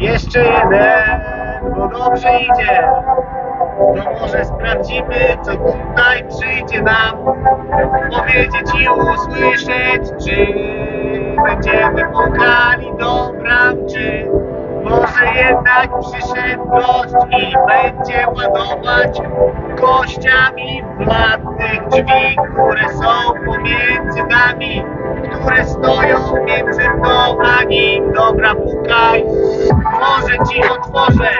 Jeszcze jeden, bo dobrze idzie. To może sprawdzimy, co tutaj przyjdzie nam. Powiedzieć i usłyszeć, czy będziemy pukali do bram, czy może jednak przyszedł gość i będzie ładować kościami blatnych drzwi, które są pomiędzy nami, które stoją mną a nim. Dobra, pukaj, może ci otworzę,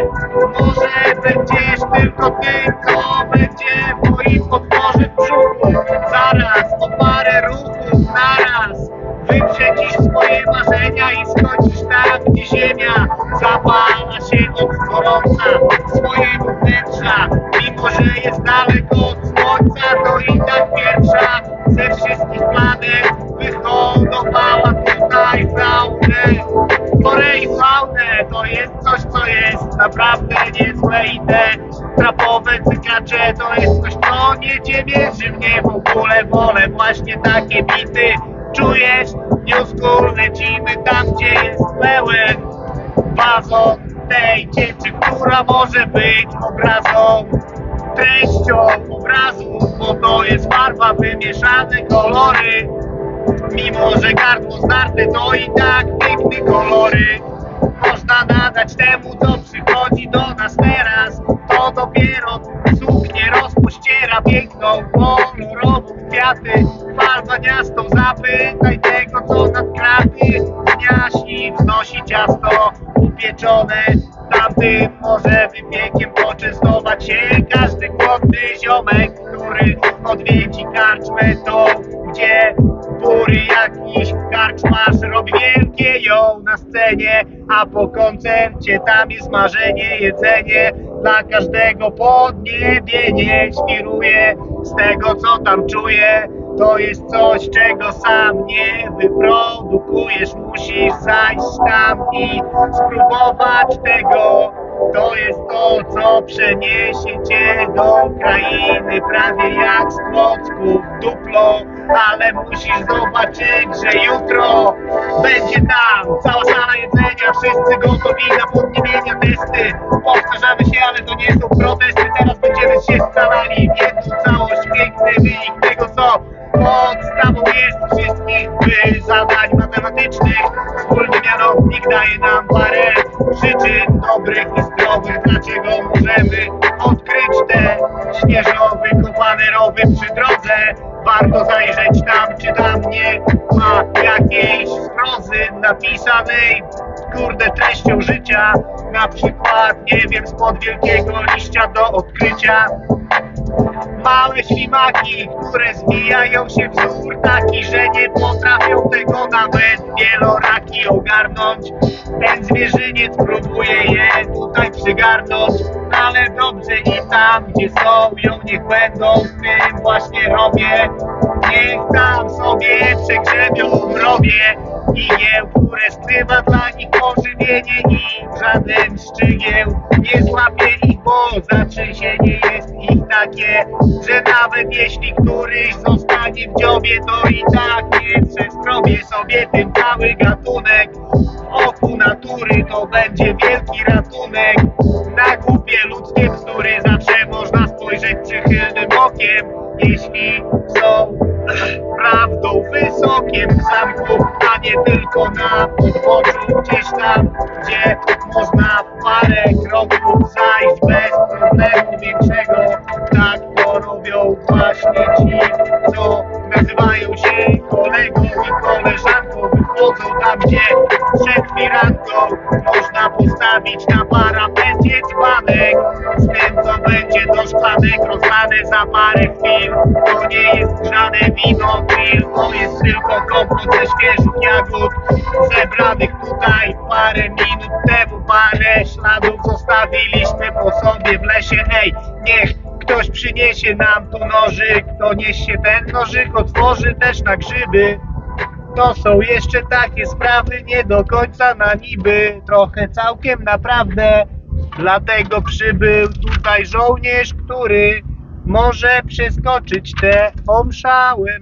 może będziesz tylko tym, co będzie w moim potworze w brzuchu. Zaraz, o parę ruchów naraz, wyprzedzisz swoje marzenia i skończysz tam, gdzie ziemia zapala się od gorąca swojego wnętrza. Mimo, że jest daleko od słońca, to i tak pierwsza ze wszystkich planet naprawdę niezłe i te trapowe cykacze to jest coś, co nie ciebie mnie w ogóle wolę właśnie takie bity. Czujesz? New school, lecimy tam, gdzie jest pełen wazon tej cieczy, która może być obrazą, treścią obrazu, bo to jest farba, wymieszane kolory. Mimo, że gardło zdarte, to i tak piękne kolory. Można nadać temu, co przychodzi do nas teraz. To dopiero suknię rozpościera piękną, kolorową kwiaty. Farba miasto, zapytaj tego, co nad kraty. Jaśni wznosi ciasto upieczone. Tamtym może wypiekiem poczęstować się każdy głodny ziomek, który odwiedzi karczmę tą, a po koncercie tam jest marzenie, jedzenie dla każdego podniebienie świruje z tego co tam czuję. To jest coś, czego sam nie wyprodukujesz. Musisz zajść tam i spróbować tego. To jest to, co przeniesie cię do krainy, prawie jak z klocków duplo, ale musisz zobaczyć, że jutro będzie tam cała wszyscy gotowi na podniebienia testy. Powtarzamy się, ale to nie są protesty, teraz będziemy się scalali w jedną całość, piękny wynik tego, co podstawą jest wszystkich zadań matematycznych. Wspólny mianownik daje nam parę przyczyn dobrych i zdrowych, dlaczego możemy odkryć te śnieżowy, kopane rowy przy drodze. Warto zajrzeć tam, czy tam nie ma jakiejś sprozy napisanej kurde treścią życia. Na przykład, nie wiem, spod wielkiego liścia do odkrycia. Małe ślimaki, które zwijają się w wzór taki, że nie potrafią tego nawet wieloraki ogarnąć. Ten zwierzyniec próbuje je tutaj przygarnąć, ale dobrze i tam, gdzie są, ją niech będą, w tym właśnie robię. Niech tam sobie przegrzebią mrowie i jeł, które skrywa dla nich pożywienie i żaden szczygieł nie złapie ich, bo zatrzęsienie jest ich takie, że nawet jeśli któryś zostanie w dziobie, to i tak nie przestrobie sobie tym cały gatunek. W oku natury to będzie wielki ratunek. Na głupie ludzkie bzdury zawsze można spojrzeć przychylnym okiem, jeśli są prawdą wysokiem zamku, a nie tylko na podwórzu gdzieś tam, gdzie można w parę kroków zajść bez problemu większego. Tak to robią właśnie ci, co nazywają się kolegą i koleżanką. Wychodzą tam, gdzie przed firanką można postawić na parapencie dzbanek. Z tym, szklanek rozlane za parę chwil. To nie jest grzane wino, grill, to jest tylko kompot ze świeżych jagód. Zebranych tutaj parę minut temu, parę śladów zostawiliśmy po sobie w lesie. Ej, niech ktoś przyniesie nam tu nożyk, to niech się ten nożyk otworzy też na grzyby. To są jeszcze takie sprawy nie do końca na niby, trochę całkiem naprawdę. Dlatego przybył tutaj żołnierz, który może przeskoczyć te omszałe